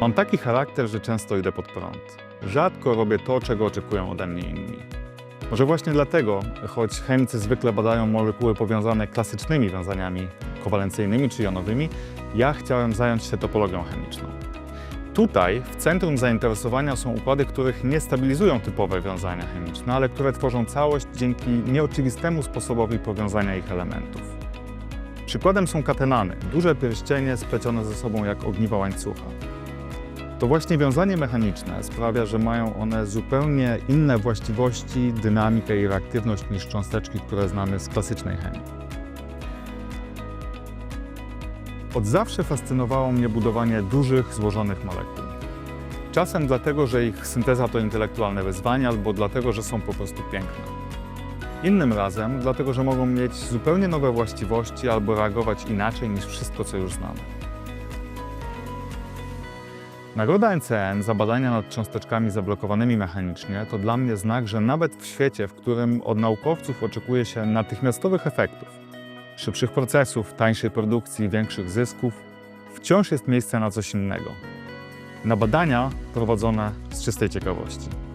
Mam taki charakter, że często idę pod prąd. Rzadko robię to, czego oczekują ode mnie inni. Może właśnie dlatego, choć chemicy zwykle badają molekuły powiązane klasycznymi wiązaniami kowalencyjnymi czy jonowymi, ja chciałem zająć się topologią chemiczną. Tutaj w centrum zainteresowania są układy, których nie stabilizują typowe wiązania chemiczne, ale które tworzą całość dzięki nieoczywistemu sposobowi powiązania ich elementów. Przykładem są katenany, duże pierścienie splecione ze sobą jak ogniwa łańcucha. To właśnie wiązanie mechaniczne sprawia, że mają one zupełnie inne właściwości, dynamikę i reaktywność niż cząsteczki, które znamy z klasycznej chemii. Od zawsze fascynowało mnie budowanie dużych, złożonych molekuł. Czasem dlatego, że ich synteza to intelektualne wyzwanie, albo dlatego, że są po prostu piękne. Innym razem dlatego, że mogą mieć zupełnie nowe właściwości albo reagować inaczej niż wszystko, co już znamy. Nagroda NCN za badania nad cząsteczkami zablokowanymi mechanicznie to dla mnie znak, że nawet w świecie, w którym od naukowców oczekuje się natychmiastowych efektów, szybszych procesów, tańszej produkcji, większych zysków, wciąż jest miejsce na coś innego. Na badania prowadzone z czystej ciekawości.